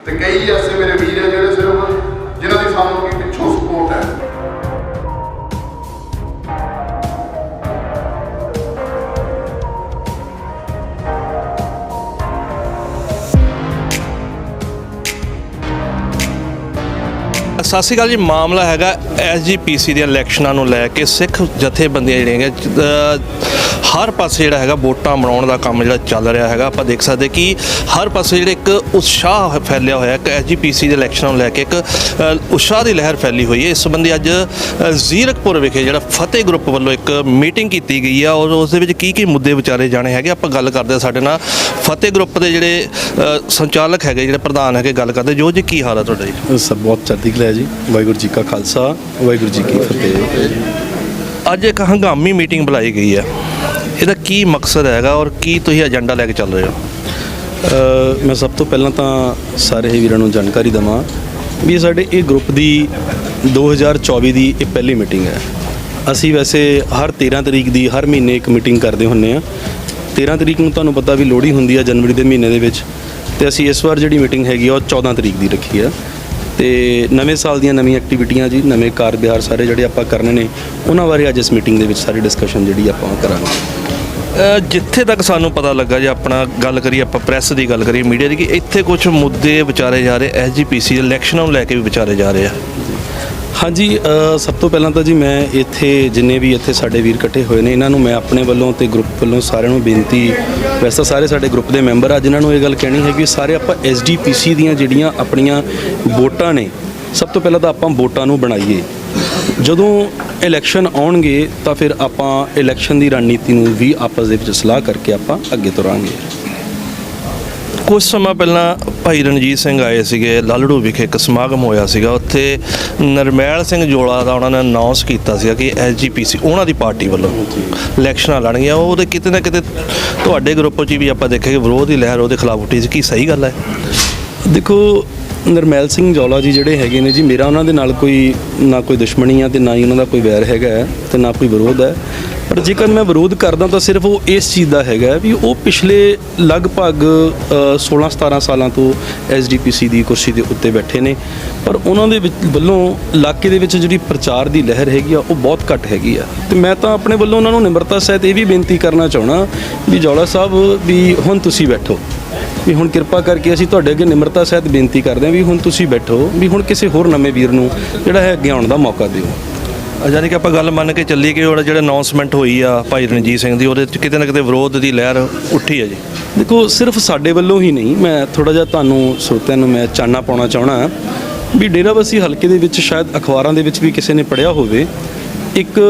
ਤੇ ਕਈ ਐਸੇ ਮੇਰੇ ਵੀਰ ਹੈ ਜਿਹੜੇ ਸਿਰਫ ਜਿਨ੍ਹਾਂ ਦੀ ਸਾਨੂੰ ਕੀ ਪਿੱਛੋਂ ਸਪੋਰਟ ਹੈ। ਸਤਿ ਸ਼੍ਰੀ ਅਕਾਲ ਜੀ ਮਾਮਲਾ ਹੈਗਾ ਐਸਜੀਪੀਸੀ ਦੀਆਂ ਇਲੈਕਸ਼ਨਾਂ ਨੂੰ ਲੈ ਕੇ ਸਿੱਖ ਜਥੇਬੰਦੀਆਂ ਜਿਹੜੀਆਂ ਹੈਗੀਆਂ, ਹਰ ਪਾਸੇ ਜਿਹੜਾ ਹੈਗਾ ਵੋਟਾਂ ਬਣਾਉਣ ਦਾ ਕੰਮ ਜਿਹੜਾ ਚੱਲ ਰਿਹਾ ਹੈਗਾ। ਆਪਾਂ ਦੇਖ ਸਕਦੇ ਕਿ ਹਰ ਪਾਸੇ ਜਿਹੜੇ ਇੱਕ ਉਤਸ਼ਾਹ ਫੈਲਿਆ ਹੋਇਆ ਹੈ ਐਸਜੀਪੀਸੀ ਦੇ ਇਲੈਕਸ਼ਨਾਂ ਨੂੰ ਲੈ ਕੇ ਇੱਕ ਉਤਸ਼ਾਹ ਦੀ ਲਹਿਰ ਫੈਲੀ ਹੋਈ ਹੈ। ਇਸ ਸੰਬੰਧੀ ਅੱਜ ਜ਼ੀਰਕਪੁਰ ਵਿਖੇ ਜਿਹੜਾ ਫਤਿਹ ਗਰੁੱਪ ਵੱਲੋਂ ਇੱਕ ਮੀਟਿੰਗ ਕੀਤੀ ਗਈ ਆ ਔਰ ਉਸ ਦੇ ਵਿੱਚ ਕੀ ਕੀ ਮੁੱਦੇ ਵਿਚਾਰੇ ਜਾਣੇ ਹੈਗੇ। ਆਪਾਂ ਗੱਲ ਕਰਦੇ ਹਾਂ ਸਾਡੇ ਨਾਲ ਫਤਿਹ ਗਰੁੱਪ ਦੇ ਜਿਹੜੇ ਸੰਚਾਲਕ ਹੈਗੇ ਜਿਹੜੇ ਪ੍ਰਧਾਨ ਹੈਗੇ ਗੱਲ ਕਰਦੇ ਜੋ ਜੀ ਕੀ ਹਾਲ ਹੈ ਤੁਹਾਡਾ ਜੀ? ਸਭ ਬਹੁਤ ਚੜ੍ਹਦੀ ਕਲਾ ਹੈ ਜੀ। ਵਾਹਿਗੁਰੂ ਜੀ ਕਾ ਖਾਲਸਾ ਵਾਹਿਗੁਰੂ ਜੀ ਕੀ ਫਤਿਹ। ਅੱਜ ਇੱਕ ਹੰਗਾਮੀ ਮੀਟਿੰਗ ਬੁਲਾਈ ਗਈ ਹੈ। ਇਹਦਾ ਕੀ ਮਕਸਦ ਹੈਗਾ ਔਰ ਕੀ ਤੁਸੀਂ ਏਜੰਡਾ ਲੈ ਕੇ ਚੱਲ ਰਹੇ ਹੋ? ਮੈਂ ਸਭ ਤੋਂ ਪਹਿਲਾਂ ਤਾਂ ਸਾਰੇ ਹੀ ਵੀਰਾਂ ਨੂੰ ਜਾਣਕਾਰੀ ਦਵਾਂ ਵੀ ਇਹ ਸਾਡੇ ਇਹ ਗਰੁੱਪ ਦੀ 2024 ਦੀ ਇਹ ਪਹਿਲੀ ਮੀਟਿੰਗ ਹੈ। ਅਸੀਂ ਵੈਸੇ ਹਰ 13 ਤਰੀਕ ਦੀ ਹਰ ਮਹੀਨੇ ਇੱਕ ਮੀਟਿੰਗ ਕਰਦੇ ਹੁੰਨੇ ਆ। 13 ਤਰੀਕ ਨੂੰ ਤੁਹਾਨੂੰ ਪਤਾ ਵੀ ਲੋਹੜੀ ਹੁੰਦੀ ਆ ਜਨਵਰੀ ਦੇ ਮਹੀਨੇ ਦੇ ਵਿੱਚ ਤੇ ਅਸੀਂ ਇਸ ਵਾਰ ਜਿਹੜੀ ਮੀਟਿੰਗ ਹੈਗੀ ਆ ਉਹ 14 ਤਰੀਕ ਦੀ ਰੱਖੀ ਆ। ਤੇ ਨਵੇਂ ਸਾਲ ਦੀਆਂ ਨਵੀਆਂ ਐਕਟੀਵਿਟੀਆਂ ਜੀ, ਨਵੇਂ ਕਾਰ ਵਿਹਾਰ ਸਾਰੇ ਜਿਹੜੇ ਆਪਾਂ ਕਰਨੇ ਨੇ, ਉਹਨਾਂ ਬਾਰੇ ਅੱਜ ਇਸ ਮੀਟਿੰਗ ਦੇ ਵਿੱਚ ਸਾਰੀ ਡਿਸਕਸ਼ਨ ਜਿਹੜੀ ਆਪਾਂ ਕਰਾਂਗੇ। ਜਿੱਥੇ ਤੱਕ ਸਾਨੂੰ ਪਤਾ ਲੱਗਾ ਜੇ ਆਪਣਾ ਗੱਲ ਕਰੀਏ, ਆਪਾਂ ਪ੍ਰੈਸ ਦੀ ਗੱਲ ਕਰੀਏ ਮੀਡੀਆ ਦੀ, ਕਿ ਇੱਥੇ ਕੁਝ ਮੁੱਦੇ ਵਿਚਾਰੇ ਜਾ ਰਹੇ ਐਸਜੀਪੀਸੀ ਦੇ ਇਲੈਕਸ਼ਨਾਂ ਨੂੰ ਲੈ ਕੇ ਵੀ ਵਿਚਾਰੇ ਜਾ ਰਹੇ ਆ। ਹਾਂਜੀ ਸਭ ਤੋਂ ਪਹਿਲਾਂ ਤਾਂ ਜੀ ਮੈਂ ਇੱਥੇ ਜਿੰਨੇ ਵੀ ਇੱਥੇ ਸਾਡੇ ਵੀਰ ਇਕੱਠੇ ਹੋਏ ਨੇ, ਇਹਨਾਂ ਨੂੰ ਮੈਂ ਆਪਣੇ ਵੱਲੋਂ ਤੇ ਗਰੁੱਪ ਵੱਲੋਂ ਸਾਰਿਆਂ ਨੂੰ ਬੇਨਤੀ, ਵੈਸੇ ਤਾਂ ਸਾਰੇ ਸਾਡੇ ਗਰੁੱਪ ਦੇ ਮੈਂਬਰ ਆ ਜਿਨ੍ਹਾਂ ਨੂੰ ਇਹ ਗੱਲ ਕਹਿਣੀ ਹੈ ਕਿ ਸਾਰੇ ਆਪਾਂ ਐਸਡੀਪੀਸੀ ਦੀਆਂ ਜਿਹੜੀਆਂ ਆਪਣੀਆਂ ਵੋਟਾਂ ਨੇ, ਸਭ ਤੋਂ ਪਹਿਲਾਂ ਤਾਂ ਆਪਾਂ ਵੋਟਾਂ ਨੂੰ ਬਣਾਈਏ। ਜਦੋਂ ਇਲੈਕਸ਼ਨ ਆਉਣਗੇ, ਤਾਂ ਫਿਰ ਆਪਾਂ ਇਲੈਕਸ਼ਨ ਦੀ ਰਣਨੀਤੀ ਨੂੰ ਵੀ ਆਪਸ ਦੇ ਵਿੱਚ ਸਲਾਹ ਕਰਕੇ ਆਪਾਂ ਅੱਗੇ ਤੁਰਾਂਗੇ। ਕੁਝ ਸਮਾਂ ਪਹਿਲਾਂ ਭਾਈ ਰਣਜੀਤ ਸਿੰਘ ਆਏ ਸੀਗੇ, ਲਾਲੜੂ ਵਿਖੇ ਇੱਕ ਸਮਾਗਮ ਹੋਇਆ ਸੀਗਾ। ਉੱਥੇ ਨਰਮੈਲ ਸਿੰਘ ਜੋਲਾ ਦਾ ਉਹਨਾਂ ਨੇ ਅਨਾਉਂਸ ਕੀਤਾ ਸੀਗਾ ਕਿ ਐਸਜੀਪੀਸੀ ਉਹਨਾਂ ਦੀ ਪਾਰਟੀ ਵੱਲੋਂ ਇਲੈਕਸ਼ਨਾਂ ਲੜਨਗੀਆਂ। ਉਹਦੇ ਕਿਤੇ ਨਾ ਕਿਤੇ ਤੁਹਾਡੇ ਗਰੁੱਪ 'ਚ ਵੀ ਆਪਾਂ ਦੇਖਿਆ ਕਿ ਵਿਰੋਧ ਦੀ ਲਹਿਰ ਉਹਦੇ ਖਿਲਾਫ ਉੱਠੀ ਸੀ। ਕੀ ਸਹੀ ਗੱਲ ਹੈ? ਦੇਖੋ, ਨਰਮੈਲ ਸਿੰਘ ਜੌਲਾ ਜੀ ਜਿਹੜੇ ਹੈਗੇ ਨੇ ਜੀ, ਮੇਰਾ ਉਹਨਾਂ ਦੇ ਨਾਲ ਕੋਈ ਨਾ ਕੋਈ ਦੁਸ਼ਮਣੀ ਆ ਤੇ ਨਾ ਹੀ ਉਹਨਾਂ ਦਾ ਕੋਈ ਵੈਰ ਹੈਗਾ ਹੈ ਤੇ ਨਾ ਕੋਈ ਵਿਰੋਧ ਹੈ। ਪਰ ਜੇਕਰ ਮੈਂ ਵਿਰੋਧ ਕਰਦਾ ਤਾਂ ਸਿਰਫ ਉਹ ਇਸ ਚੀਜ਼ ਦਾ ਹੈਗਾ ਵੀ ਉਹ ਪਿਛਲੇ ਲਗਭਗ ਅ, 16 17 ਸਾਲਾਂ ਤੋਂ ਐਸਡੀਪੀਸੀ ਦੀ ਕੁਰਸੀ ਦੇ ਉੱਤੇ ਬੈਠੇ ਨੇ। ਪਰ ਉਹਨਾਂ ਦੇ ਵਿੱਚ ਵੱਲੋਂ ਇਲਾਕੇ ਦੇ ਵਿੱਚ ਜਿਹੜੀ ਪ੍ਰਚਾਰ ਦੀ ਲਹਿਰ ਹੈਗੀ ਆ ਉਹ ਬਹੁਤ ਘੱਟ ਹੈਗੀ ਆ। ਤੇ ਮੈਂ ਤਾਂ ਆਪਣੇ ਵੱਲੋਂ ਉਹਨਾਂ ਨੂੰ ਨਿਮਰਤਾ ਸਹਿਤ ਇਹ ਵੀ ਬੇਨਤੀ ਕਰਨਾ ਚਾਹਣਾ ਵੀ ਜੌਲਾ ਸਾਹਿਬ ਵੀ ਹੁਣ ਤੁਸੀਂ ਬੈਠੋ। ਵੀ ਹੁਣ ਕਿਰਪਾ ਕਰਕੇ ਅਸੀਂ ਤੁਹਾਡੇ ਅੱਗੇ ਨਿਮਰਤਾ ਸਹਿਤ ਬੇਨਤੀ ਕਰਦੇ ਹਾਂ ਵੀ ਹੁਣ ਤੁਸੀਂ ਬੈਠੋ ਵੀ ਹੁਣ ਕਿਸੇ ਹੋਰ ਨਵੇਂ ਵੀਰ ਨੂੰ ਜਿਹੜਾ ਹੈ ਅੱਗੇ ਆਉਣ ਦਾ ਮੌਕਾ ਦਿਓ। ਯਾਨੀ ਕਿ ਆਪਾਂ ਗੱਲ ਮੰਨ ਕੇ ਚੱਲੀ ਕਿ ਉਹ ਜਿਹੜਾ ਅਨਾਉਂਸਮੈਂਟ ਹੋਈ ਆ ਭਾਈ ਰਣਜੀਤ ਸਿੰਘ ਦੀ, ਉਹਦੇ 'ਚ ਕਿਤੇ ਨਾ ਕਿਤੇ ਵਿਰੋਧ ਦੀ ਲਹਿਰ ਉੱਠੀ ਹੈ ਜੀ। ਦੇਖੋ, ਸਿਰਫ ਸਾਡੇ ਵੱਲੋਂ ਹੀ ਨਹੀਂ, ਮੈਂ ਥੋੜਾ ਜਿਹਾ ਤੁਹਾਨੂੰ ਸਰੋਤਿਆਂ ਨੂੰ ਮੈਂ ਚਾਨਣਾ ਪਾਉਣਾ ਚਾਹਣਾ ਵੀ ਡੇਰਾਬੱਸੀ ਹਲਕੇ ਦੇ ਵਿੱਚ ਸ਼ਾਇਦ ਅਖਬਾਰਾਂ ਦੇ ਵਿੱਚ ਵੀ ਕਿਸੇ ਨੇ ਪੜਿਆ ਹੋਵੇ, ਇੱਕ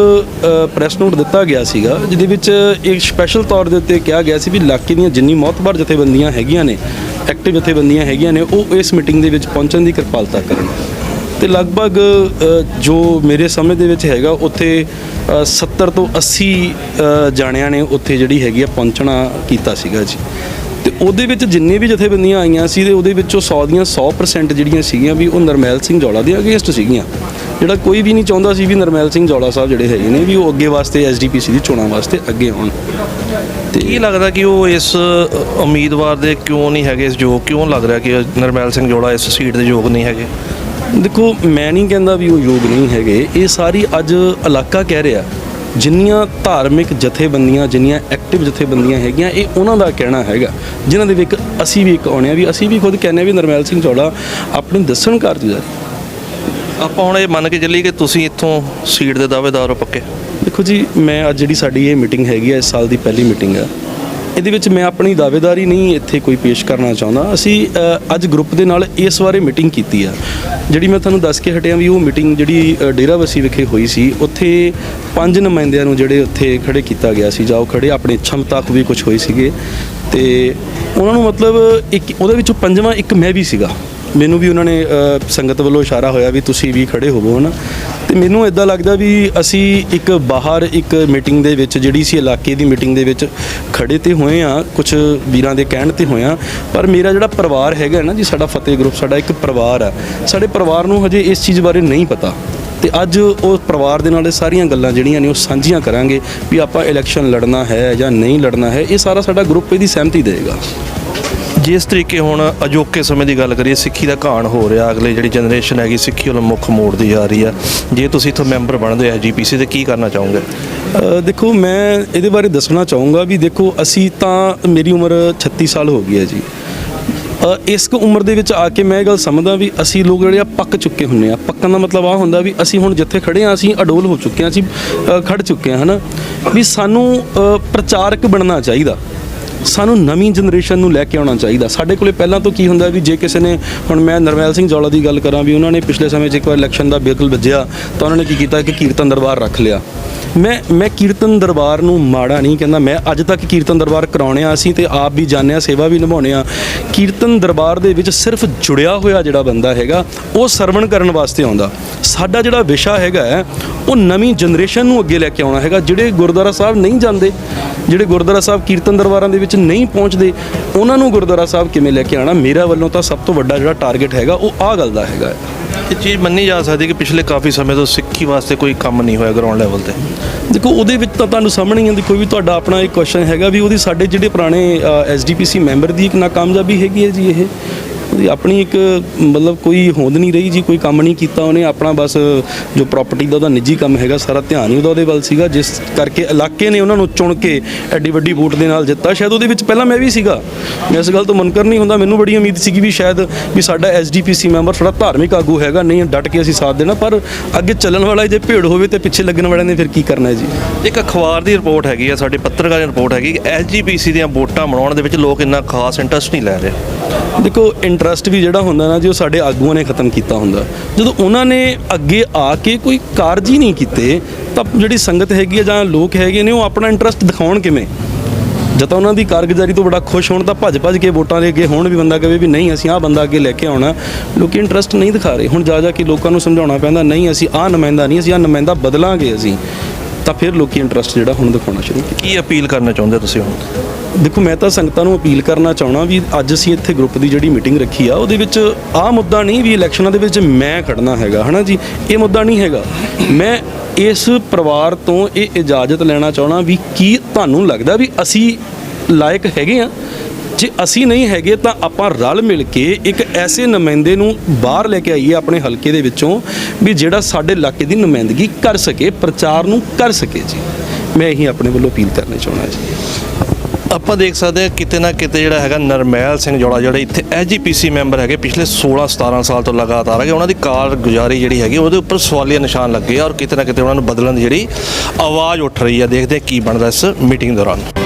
ਪ੍ਰੈਸ ਨੋਟ ਦਿੱਤਾ ਗਿਆ ਸੀਗਾ, ਜਿਹਦੇ ਵਿੱਚ ਇੱਕ ਸਪੈਸ਼ਲ ਤੌਰ ਦੇ ਉੱਤੇ ਕਿਹਾ ਗਿਆ ਸੀ ਵੀ ਇਲਾਕੇ ਦੀਆਂ ਜਿੰਨੀ ਮੌਤਬਰ ਜਥੇਬੰਦੀਆਂ ਹੈਗੀਆਂ ਨੇ ਐਕਟਿਵ ਜਥੇਬੰਦੀਆਂ ਹੈਗੀਆਂ ਨੇ, ਉਹ ਇਸ ਮੀਟਿੰਗ ਦੇ ਵਿੱਚ ਪਹੁੰਚਣ ਦੀ ਕਿਰਪਾਲਤਾ ਕਰਨ ਤੇ ਲਗਭਗ ਜੋ ਮੇਰੇ ਸਮਝ ਦੇ ਵਿੱਚ ਹੈਗਾ ਉੱਥੇ ਅ, 70 ਤੋਂ 80 ਜਾਣਿਆਂ ਨੇ ਉੱਥੇ ਜਿਹੜੀ ਹੈਗੀ ਆ ਪਹੁੰਚਣਾ ਕੀਤਾ ਸੀਗਾ ਜੀ। ਤੇ ਉਹਦੇ ਵਿੱਚ ਜਿੰਨੇ ਵੀ ਜਥੇਬੰਦੀਆਂ ਆਈਆਂ ਸੀ ਤੇ ਉਹਦੇ ਵਿੱਚੋਂ 100 ਦੀਆਂ 100% ਜਿਹੜੀਆਂ ਸੀਗੀਆਂ ਵੀ ਉਹ ਨਰਮੈਲ ਸਿੰਘ ਜੌਲਾ ਦੇ ਅਗੇਂਸਟ ਸੀਗੀਆਂ। ਜਿਹੜਾ ਕੋਈ ਵੀ ਨਹੀਂ ਚਾਹੁੰਦਾ ਸੀ ਵੀ ਨਰਮੈਲ ਸਿੰਘ ਜੌਲਾ ਸਾਹਿਬ ਜਿਹੜੇ ਹੈਗੇ ਨੇ ਵੀ ਉਹ ਅੱਗੇ ਵਾਸਤੇ ਐਸਡੀਪੀਸੀ ਦੀ ਚੋਣਾਂ ਵਾਸਤੇ ਅੱਗੇ ਆਉਣ। ਤੇ ਇਹ ਲੱਗਦਾ ਕਿ ਉਹ ਇਸ ਉਮੀਦਵਾਰ ਦੇ ਕਿਉਂ ਨਹੀਂ ਹੈਗੇ ਇਸ ਯੋਗ? ਕਿਉਂ ਲੱਗ ਰਿਹਾ ਕਿ ਨਰਮੈਲ ਸਿੰਘ ਜੋੜਾ ਇਸ ਸੀਟ ਦੇ ਯੋਗ ਨਹੀਂ ਹੈਗੇ? ਦੇਖੋ ਮੈਂ ਨਹੀਂ ਕਹਿੰਦਾ ਵੀ ਉਹ ਯੋਗ ਨਹੀਂ ਹੈਗੇ। ਇਹ ਸਾਰੀ ਅੱਜ ਇਲਾਕਾ ਕਹਿ ਰਿਹਾ ਜਿੰਨੀਆਂ ਧਾਰਮਿਕ ਜਥੇਬੰਦੀਆਂ ਜਿੰਨੀਆਂ ਐਕਟਿਵ ਜਥੇਬੰਦੀਆਂ ਹੈਗੀਆਂ ਇਹ ਉਹਨਾਂ ਦਾ ਕਹਿਣਾ ਹੈਗਾ। ਜਿਨ੍ਹਾਂ ਦੇ ਵਿੱਚ ਅਸੀਂ ਵੀ ਇੱਕ ਆਉਣੇ ਆ ਵੀ ਅਸੀਂ ਵੀ ਖੁਦ ਕਹਿੰਦੇ ਆ ਵੀ ਨਰਮੈਲ ਸਿੰਘ ਚੌੜਾ ਆਪਣੀ ਦੱਸਣ ਕਾਰਜਗੁਜ਼ਾਰੀ ਆਪਾਂ ਹੁਣ ਇਹ ਮੰਨ ਕੇ ਚੱਲੀ ਕਿ ਤੁਸੀਂ ਇੱਥੋਂ ਸੀਟ ਦੇ ਦਾਅਵੇਦਾਰ ਹੋ ਪੱਕੇ। ਦੇਖੋ ਜੀ ਮੈਂ ਅੱਜ ਜਿਹੜੀ ਸਾਡੀ ਇਹ ਮੀਟਿੰਗ ਹੈਗੀ ਹੈ ਇਸ ਸਾਲ ਦੀ ਪਹਿਲੀ ਮੀਟਿੰਗ ਹੈ ਇਹਦੇ ਵਿੱਚ ਮੈਂ ਆਪਣੀ ਦਾਅਵੇਦਾਰੀ ਨਹੀਂ ਇੱਥੇ ਕੋਈ ਪੇਸ਼ ਕਰਨਾ ਚਾਹੁੰਦਾ। ਅਸੀਂ ਅੱਜ ਗਰੁੱਪ ਦੇ ਨਾਲ ਇਸ ਬਾਰੇ ਮੀਟਿੰਗ ਕੀਤੀ ਆ। ਜਿਹੜੀ ਮੈਂ ਤੁਹਾਨੂੰ ਦੱਸ ਕੇ ਹਟਿਆ ਵੀ ਉਹ ਮੀਟਿੰਗ ਜਿਹੜੀ ਡੇਰਾਬੱਸੀ ਵਿਖੇ ਹੋਈ ਸੀ, ਉੱਥੇ ਪੰਜ ਨੁਮਾਇੰਦਿਆਂ ਨੂੰ ਜਿਹੜੇ ਉੱਥੇ ਖੜੇ ਕੀਤਾ ਗਿਆ ਸੀ। ਜਾਂ ਉਹ ਖੜੇ, ਆਪਣੇ ਛਮਤਾ ਵੀ ਕੁਝ ਹੋਏ ਸੀਗੇ। ਤੇ ਉਹਨਾਂ ਨੂੰ ਮਤਲਬ ਇੱਕ ਉਹਦੇ ਵਿੱਚੋਂ ਪੰਜਵਾਂ ਇੱਕ ਮੈਂ ਵੀ ਸੀਗਾ। ਮੈਨੂੰ ਵੀ ਉਹਨਾਂ ਨੇ ਸੰਗਤ ਵੱਲੋਂ ਇਸ਼ਾਰਾ ਹੋਇਆ ਵੀ ਤੁਸੀਂ ਵੀ ਖੜੇ ਹੋਵੋ, ਹਨਾ? ਤੇ ਮੈਨੂੰ ਇਦਾਂ ਲੱਗਦਾ ਵੀ ਅਸੀਂ ਇੱਕ ਬਾਹਰ ਇੱਕ ਮੀਟਿੰਗ ਦੇ ਵਿੱਚ, ਜਿਹੜੀ ਸੀ ਇਲਾਕੇ ਦੀ ਮੀਟਿੰਗ ਦੇ ਵਿੱਚ ਖੜੇ ਤੇ ਹੋਏ ਆ ਕੁਝ ਵੀਰਾਂ ਦੇ ਕਹਿਣ ਤੇ ਹੋਏ ਆ ਪਰ ਮੇਰਾ ਜਿਹੜਾ ਪਰਿਵਾਰ ਹੈਗਾ ਨਾ ਜੀ, ਸਾਡਾ ਫਤਿਹ ਗਰੁੱਪ ਸਾਡਾ ਇੱਕ ਪਰਿਵਾਰ ਆ ਸਾਡੇ ਪਰਿਵਾਰ ਨੂੰ ਹਜੇ ਇਸ ਚੀਜ਼ ਬਾਰੇ ਨਹੀਂ ਪਤਾ। ਤੇ ਅੱਜ ਉਹ ਪਰਿਵਾਰ ਦੇ ਨਾਲ ਇਹ ਸਾਰੀਆਂ ਗੱਲਾਂ ਜਿਹੜੀਆਂ ਨੇ, ਉਹ ਸਾਂਝੀਆਂ ਕਰਾਂਗੇ ਵੀ ਆਪਾਂ ਇਲੈਕਸ਼ਨ ਲੜਨਾ ਹੈ ਜਾਂ ਨਹੀਂ ਲੜਨਾ ਹੈ, ਇਹ ਸਾਰਾ ਸਾਡਾ ਗਰੁੱਪ ਇਹਦੀ ਸਹਿਮਤੀ ਦੇਵੇਗਾ। ਜਿਸ ਤਰੀਕੇ ਹੁਣ ਅਜੋਕੇ ਸਮੇਂ ਦੀ ਗੱਲ ਕਰੀਏ ਸਿੱਖੀ ਦਾ ਘਾਣ ਹੋ ਰਿਹਾ। ਅਗਲੇ ਜਿਹੜੀ ਜਨਰੇਸ਼ਨ ਹੈਗੀ ਸਿੱਖੀ ਵੱਲ ਮੁੱਖ ਮੋੜਦੀ ਜਾ ਰਹੀ ਆ ਜੇ ਤੁਸੀਂ ਇੱਥੋਂ ਮੈਂਬਰ ਬਣਦੇ ਹੋ ਐਸਜੀਪੀਸੀ ਤੇ ਕੀ ਕਰਨਾ ਚਾਹੋਗੇ? ਦੇਖੋ ਮੈਂ ਇਹਦੇ ਬਾਰੇ ਦੱਸਣਾ ਚਾਹੂੰਗਾ ਵੀ ਦੇਖੋ ਅਸੀਂ ਤਾਂ ਮੇਰੀ ਉਮਰ 36 ਸਾਲ ਹੋ ਗਈ ਹੈ ਜੀ। ਇਸ ਕੁ ਉਮਰ ਦੇ ਵਿੱਚ ਆ ਕੇ ਮੈਂ ਇਹ ਗੱਲ ਸਮਝਦਾ ਵੀ ਅਸੀਂ ਲੋਕ ਜਿਹੜੇ ਆ ਪੱਕ ਚੁੱਕੇ ਹੁੰਨੇ ਆ। ਪੱਕਣ ਦਾ ਮਤਲਬ ਆ ਹੁੰਦਾ ਵੀ ਅਸੀਂ ਹੁਣ ਜਿੱਥੇ ਖੜੇ ਆ ਅਸੀਂ ਅਡੋਲ ਹੋ ਚੁੱਕੇ ਆ ਅਸੀਂ ਅ, ਖੜ ਚੁੱਕੇ ਆ ਹਨਾ? ਵੀ ਸਾਨੂੰ ਪ੍ਰਚਾਰਕ ਬਣਨਾ ਚਾਹੀਦਾ। ਸਾਨੂੰ ਨਵੀਂ ਜਨਰੇਸ਼ਨ ਨੂੰ ਲੈ ਕੇ ਆਉਣਾ ਚਾਹੀਦਾ। ਸਾਡੇ ਕੋਲੇ ਪਹਿਲਾਂ ਤੋਂ ਕੀ ਹੁੰਦਾ ਵੀ ਜੇ ਕਿਸੇ ਨੇ, ਹੁਣ ਮੈਂ ਨਰਮੈਲ ਸਿੰਘ ਜੌਲਾ ਦੀ ਗੱਲ ਕਰਾਂ ਵੀ ਉਹਨਾਂ ਨੇ ਪਿਛਲੇ ਸਮੇਂ 'ਚ ਇੱਕ ਵਾਰ ਇਲੈਕਸ਼ਨ ਦਾ ਬਿਲਕੁਲ ਵੱਜਿਆ, ਤਾਂ ਉਹਨਾਂ ਨੇ ਕੀ ਕੀਤਾ ਕਿ ਕੀਰਤਨ ਦਰਬਾਰ ਰੱਖ ਲਿਆ। ਮੈਂ ਮੈਂ ਕੀਰਤਨ ਦਰਬਾਰ ਨੂੰ ਮਾੜਾ ਨਹੀਂ ਕਹਿੰਦਾ, ਮੈਂ ਅੱਜ ਤੱਕ ਕੀਰਤਨ ਦਰਬਾਰ ਕਰਾਉਣੇ ਆ ਅਸੀਂ ਤੇ ਆਪ ਵੀ ਜਾਂਦੇ ਆ, ਸੇਵਾ ਵੀ ਨਿਭਾਉਣੇ ਆ। ਕੀਰਤਨ ਦਰਬਾਰ ਦੇ ਵਿੱਚ ਸਿਰਫ ਜੁੜਿਆ ਹੋਇਆ ਜਿਹੜਾ ਬੰਦਾ ਹੈਗਾ, ਉਹ ਸਰਵਣ ਕਰਨ ਵਾਸਤੇ ਆਉਂਦਾ। ਸਾਡਾ ਜਿਹੜਾ ਵਿਸ਼ਾ ਹੈਗਾ ਉਹ ਨਵੀਂ ਜਨਰੇਸ਼ਨ ਨੂੰ ਅੱਗੇ ਲੈ ਕੇ ਆਉਣਾ ਹੈਗਾ, ਜਿਹੜੇ ਗੁਰਦੁਆਰਾ ਸਾਹਿਬ ਨਹੀਂ ਜਾਂਦੇ, ਜਿਹੜੇ ਗੁਰਦੁਆਰਾ ਸਾਹਿਬ ਕੀਰਤਨ ਦਰਬਾਰਾਂ ਦੇ ਵਿੱਚ ਨਹੀਂ ਪਹੁੰਚਦੇ ਉਹਨਾਂ ਨੂੰ ਗੁਰਦੁਆਰਾ ਸਾਹਿਬ ਕਿਵੇਂ ਲੈ ਕੇ ਆਉਣਾ? ਮੇਰਾ ਵੱਲੋਂ ਤਾਂ ਸਭ ਤੋਂ ਵੱਡਾ ਜਿਹੜਾ ਟਾਰਗੇਟ ਹੈਗਾ ਉਹ ਆਹ ਗੱਲ ਦਾ ਹੈਗਾ। ਇਹ ਚੀਜ਼ ਮੰਨੀ ਜਾ ਸਕਦੀ ਕਿ ਪਿਛਲੇ ਕਾਫੀ ਸਮੇਂ ਤੋਂ ਸਿੱਖੀ ਵਾਸਤੇ ਕੋਈ ਕੰਮ ਨਹੀਂ ਹੋਇਆ ਗਰਾਊਂਡ ਲੈਵਲ ਤੇ। ਦੇਖੋ ਉਹਦੇ ਵਿੱਚ ਤਾਂ ਤੁਹਾਨੂੰ ਸਾਹਮਣੇ ਹੀ ਹੈ ਦੇਖੋ ਵੀ ਤੁਹਾਡਾ ਆਪਣਾ ਇੱਕ ਕੁਐਸਚਨ ਹੈਗਾ ਵੀ ਉਹਦੀ ਸਾਡੇ ਜਿਹੜੇ ਪੁਰਾਣੇ ਐਸਡੀਪੀਸੀ ਮੈਂਬਰ ਦੀ ਇੱਕ ਨਾਕਾਮਯਾਬੀ ਹੈਗੀ ਹੈ ਜੀ ਇਹ। ਉਹਦੀ ਆਪਣੀ ਇੱਕ, ਮਤਲਬ ਕੋਈ ਹੋਂਦ ਨਹੀਂ ਰਹੀ ਜੀ, ਕੋਈ ਕੰਮ ਨਹੀਂ ਕੀਤਾ ਉਹਨੇ, ਆਪਣਾ ਬਸ ਜੋ ਪ੍ਰਾਪਰਟੀ ਦਾ ਉਹਦਾ ਨਿੱਜੀ ਕੰਮ ਹੈਗਾ, ਸਾਰਾ ਧਿਆਨ ਹੀ ਉਹਦਾ ਉਹਦੇ ਵੱਲ ਸੀਗਾ, ਜਿਸ ਕਰਕੇ ਇਲਾਕੇ ਨੇ ਉਹਨਾਂ ਨੂੰ ਚੁਣ ਕੇ ਐਡੀ ਵੱਡੀ ਵੋਟ ਦੇ ਨਾਲ ਜਿੱਤਾ। ਸ਼ਾਇਦ ਉਹਦੇ ਵਿੱਚ ਪਹਿਲਾਂ ਮੈਂ ਵੀ ਸੀਗਾ। ਮੈਂ ਇਸ ਗੱਲ ਤੋਂ ਮੁਨਕਰ ਨਹੀਂ ਹੁੰਦਾ, ਮੈਨੂੰ ਬੜੀ ਉਮੀਦ ਸੀਗੀ ਵੀ ਸ਼ਾਇਦ ਵੀ ਸਾਡਾ ਐਸਡੀਪੀਸੀ ਮੈਂਬਰ ਥੋੜਾ ਧਾਰਮਿਕ ਆਗੂ ਹੈਗਾ, ਨਹੀਂ ਡਟ ਕੇ ਅਸੀਂ ਸਾਥ ਦੇਣਾ, ਪਰ ਅੱਗੇ ਚੱਲਣ ਵਾਲਾ ਜੇ ਭੀੜ ਹੋਵੇ ਤੇ ਪਿੱਛੇ ਲੱਗਣ ਵਾਲਿਆਂ ਨੇ ਫਿਰ ਕੀ ਕਰਨਾ ਹੈ ਜੀ? ਇੱਕ ਅਖਬਾਰ ਦੀ ਰਿਪੋਰਟ ਹੈਗੀ ਆ, ਸਾਡੇ ਪੱਤਰਕਾਰ ਦੀ ਰਿਪੋਰਟ ਹੈਗੀ ਕਿ ਐਸਜੀਪੀਸੀ ਦੀਆਂ ਵੋਟਾਂ ਬਣਾਉਣ ਦੇ ਵਿੱਚ ਲੋਕ ਇੰਨਾ ਖਾਸ ਇੰਟਰਸਟ ਨਹੀਂ ਲੈ ਰਹੇ। ਦੇਖੋ ਇੰਟਰਸਟ ਵੀ ਜਿਹੜਾ ਹੁੰਦਾ ਨਾ ਜੀ, ਉਹ ਸਾਡੇ ਆਗੂਆਂ ਨੇ ਖਤਮ ਕੀਤਾ ਹੁੰਦਾ। ਜਦੋਂ ਉਹਨਾਂ ਨੇ ਅੱਗੇ ਆ ਕੇ ਕੋਈ ਕਾਰਜ ਹੀ ਨਹੀਂ ਕੀਤੇ, ਤਾਂ ਜਿਹੜੀ ਸੰਗਤ ਹੈਗੀ ਹੈ ਜਾਂ ਲੋਕ ਹੈਗੇ ਨੇ, ਉਹ ਆਪਣਾ ਇੰਟਰਸਟ ਦਿਖਾਉਣ ਕਿਵੇਂ? ਜਦ ਤਾਂ ਉਹਨਾਂ ਦੀ ਕਾਰਗੁਜ਼ਾਰੀ ਤੋਂ ਬੜਾ ਖੁਸ਼ ਹੋਣ, ਤਾਂ ਭੱਜ ਭੱਜ ਕੇ ਵੋਟਾਂ ਦੇ ਅੱਗੇ ਹੁਣ ਵੀ ਬੰਦਾ ਕਹੇ ਵੀ ਨਹੀਂ, ਅਸੀਂ ਆਹ ਬੰਦਾ ਅੱਗੇ ਲੈ ਕੇ ਆਉਣਾ। ਲੋਕੀ ਇੰਟਰਸਟ ਨਹੀਂ ਦਿਖਾ ਰਹੇ। ਹੁਣ ਜਾ ਜਾ ਕੇ ਲੋਕਾਂ ਨੂੰ ਸਮਝਾਉਣਾ ਪੈਂਦਾ, ਨਹੀਂ, ਅਸੀਂ ਆਹ ਨੁਮਾਇੰਦਾ ਨਹੀਂ, ਅਸੀਂ ਆਹ ਨੁਮਾਇੰਦਾ ਬਦਲਾਂਗੇ ਅਸੀਂ। ਤਾਂ ਫਿਰ ਲੋਕੀ ਇੰਟਰਸਟ ਜਿਹੜਾ ਹੁਣ ਦਿਖਾਉਣਾ ਸ਼ੁਰੂ ਕੀਤਾ। ਕੀ ਅਪੀਲ ਕਰਨਾ ਚਾਹੁੰਦੇ ਤੁਸੀਂ ਹੁਣ? ਦੇਖੋ ਮੈਂ ਤਾਂ ਸੰਗਤਾਂ ਨੂੰ ਅਪੀਲ ਕਰਨਾ ਚਾਹਣਾ ਵੀ ਅੱਜ ਅਸੀਂ ਇੱਥੇ ਗਰੁੱਪ ਦੀ ਜਿਹੜੀ ਮੀਟਿੰਗ ਰੱਖੀ ਆ ਉਹਦੇ ਵਿੱਚ ਆਹ ਮੁੱਦਾ ਨਹੀਂ ਵੀ ਇਲੈਕਸ਼ਨਾਂ ਦੇ ਵਿੱਚ ਮੈਂ ਖੜਨਾ ਹੈਗਾ ਹਨਾ ਜੀ? ਇਹ ਮੁੱਦਾ ਨਹੀਂ ਹੈਗਾ। ਮੈਂ ਇਸ ਪਰਿਵਾਰ ਤੋਂ ਇਹ ਇਜਾਜ਼ਤ ਲੈਣਾ ਚਾਹਣਾ ਵੀ ਕੀ ਤੁਹਾਨੂੰ ਲੱਗਦਾ ਵੀ ਅਸੀਂ ਲਾਇਕ ਹੈਗੇ ਆ? ਜੇ ਅਸੀਂ ਨਹੀਂ ਹੈਗੇ ਤਾਂ ਆਪਾਂ ਰਲ ਮਿਲ ਕੇ ਇੱਕ ਐਸੇ ਨੁਮਾਇੰਦੇ ਨੂੰ ਬਾਹਰ ਲੈ ਕੇ ਆਈਏ ਆਪਣੇ ਹਲਕੇ ਦੇ ਵਿੱਚੋਂ ਵੀ ਜਿਹੜਾ ਸਾਡੇ ਇਲਾਕੇ ਦੀ ਨੁਮਾਇੰਦਗੀ ਕਰ ਸਕੇ, ਪ੍ਰਚਾਰ ਨੂੰ ਕਰ ਸਕੇ ਜੀ। ਮੈਂ ਇਹੀ ਆਪਣੇ ਵੱਲੋਂ ਅਪੀਲ ਕਰਨੀ ਚਾਹੁੰਦਾ ਜੀ। ਆਪਾਂ ਦੇਖ ਸਕਦੇ ਹਾਂ ਕਿਤੇ ਨਾ ਕਿਤੇ ਜਿਹੜਾ ਹੈਗਾ ਨਰਮੈਲ ਸਿੰਘ ਜੋੜਾ, ਜਿਹੜੇ ਇੱਥੇ ਐਸਜੀਪੀਸੀ ਮੈਂਬਰ ਹੈਗੇ, ਪਿਛਲੇ 16 17 ਸਾਲ ਤੋਂ ਲਗਾਤਾਰ ਹੈਗੇ, ਉਹਨਾਂ ਦੀ ਕਾਰਗੁਜ਼ਾਰੀ ਜਿਹੜੀ ਹੈਗੀ, ਉਹਦੇ ਉੱਪਰ ਸਵਾਲੀਆ ਨਿਸ਼ਾਨ ਲੱਗੇ ਔਰ ਕਿਤੇ ਨਾ ਕਿਤੇ ਉਹਨਾਂ ਨੂੰ ਬਦਲਣ ਦੀ ਜਿਹੜੀ ਆਵਾਜ਼ ਉੱਠ ਰਹੀ ਹੈ ਦੇਖਦੇ ਕੀ ਬਣਦਾ ਇਸ ਮੀਟਿੰਗ ਦੌਰਾਨ।